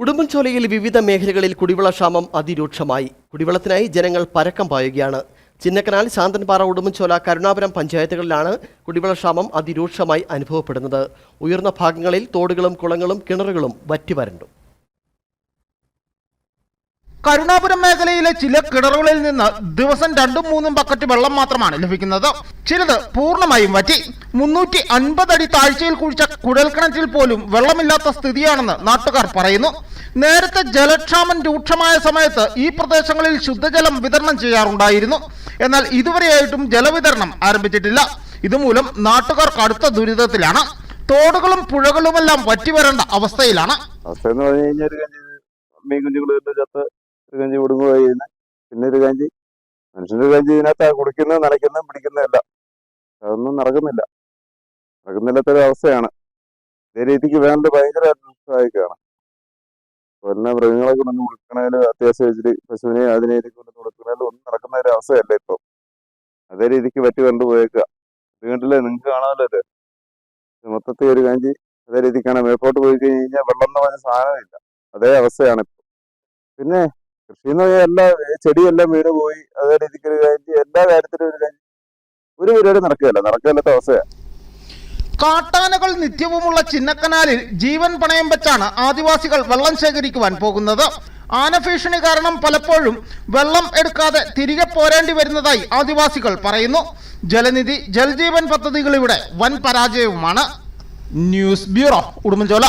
ഉടുമ്പൻചോലയിൽ വിവിധ മേഖലകളിൽ കുടിവെള്ളക്ഷാമം അതിരൂക്ഷമായി. കുടിവെള്ളത്തിനായി ജനങ്ങൾ പരക്കം പായുകയാണ്. ചിന്നക്കനാൽ ശാന്തൻപാറ ഉടുമ്പൻചോല കരുണാപുരം പഞ്ചായത്തുകളിലാണ് കുടിവെള്ളക്ഷാമം അതിരൂക്ഷമായി അനുഭവപ്പെടുന്നത്. ഉയർന്ന ഭാഗങ്ങളിൽ തോടുകളും കുളങ്ങളും കിണറുകളും വറ്റിവരണ്ടു. കരുണാപുരം മേഖലയിലെ ചില കിണറുകളിൽ നിന്ന് ദിവസം രണ്ടും മൂന്നും ബക്കറ്റ് വെള്ളം മാത്രമാണ് ലഭിക്കുന്നത്. ചിലത് പൂർണമായും വറ്റി. മുന്നൂറ്റി അൻപത് അടി താഴ്ചയിൽ കുഴിച്ച കുഴൽക്കിണറ്റിൽ പോലും വെള്ളമില്ലാത്ത സ്ഥിതിയാണെന്ന് നാട്ടുകാർ പറയുന്നു. നേരത്തെ ജലക്ഷാമം രൂക്ഷമായ സമയത്ത് ഈ പ്രദേശങ്ങളിൽ ശുദ്ധജലം വിതരണം ചെയ്യാറുണ്ടായിരുന്നു. എന്നാൽ ഇതുവരെയായിട്ടും ജലവിതരണം ആരംഭിച്ചിട്ടില്ല. ഇതുമൂലം നാട്ടുകാർ കടുത്ത ദുരിതത്തിലാണ്. തോടുകളും പുഴകളുമെല്ലാം വറ്റിവരേണ്ട അവസ്ഥയിലാണ്. അവസ്ഥ എന്ന് ചത്ത് ഒരു കഞ്ചി കൊടുക്കുക ചെയ്യുന്നത് പിന്നെ ഒരു കഞ്ചി മനുഷ്യന്റെ ഒരു കഞ്ചി ഇതിനകത്ത് കുടിക്കുന്നത് നനയ്ക്കുന്നത് പിടിക്കുന്നതല്ല അതൊന്നും നടക്കുന്നില്ല. നടക്കുന്നില്ലാത്തൊരു അവസ്ഥയാണ്. ഇതേ രീതിക്ക് വേണ്ടത് ഭയങ്കര സഹായിക്കുകയാണ്. പിന്നെ മൃഗങ്ങളെ കൊണ്ടൊന്ന് കൊടുക്കണേലും അത്യാവശ്യം വെച്ചിട്ട് പശുവിനെ അതിനെ കൊണ്ട് കൊടുക്കണേലും ഒന്നും നടക്കുന്ന ഒരു അവസ്ഥയല്ല ഇപ്പൊ. അതേ രീതിക്ക് പറ്റി കണ്ടു പോയേക്കുക. കണ്ടില്ലേ? നിങ്ങൾക്ക് കാണാമല്ലോ ഇത് മൊത്തത്തിൽ ഒരു കഞ്ചി അതേ രീതിക്കാണ് മേപ്പോട്ട് പോയി കഴിഞ്ഞ് കഴിഞ്ഞാൽ വെള്ളം എന്ന് പറഞ്ഞ സാധനമില്ല. അതേ അവസ്ഥയാണ് ഇപ്പൊ. പിന്നെ കൃഷി എന്ന് പറഞ്ഞാൽ എല്ലാ ചെടിയെല്ലാം വീണ് പോയി. അതേ രീതിക്ക് ഒരു കാര്യം എല്ലാ കാര്യത്തിലും ഒരു കാര്യം ഒരു പരിപാടി നടക്കുകയല്ല. നടക്കുകയല്ലാത്ത അവസ്ഥയാണ് കാട്ടാനകൾ നിത്യവുമുള്ള ചിന്നക്കനാലിൽ ജീവൻ പണയം വെച്ചാണ് ആദിവാസികൾ വെള്ളം ശേഖരിക്കുവാൻ പോകുന്നത്. ആനഭീഷണി കാരണം പലപ്പോഴും വെള്ളം എടുക്കാതെ തിരികെ പോരേണ്ടി വരുന്നതായി ആദിവാസികൾ പറയുന്നു. ജലനിധി ജൽജീവൻ പദ്ധതികൾ ഇവിടെ വൻ പരാജയവുമാണ്. News bureau Udumbanchola.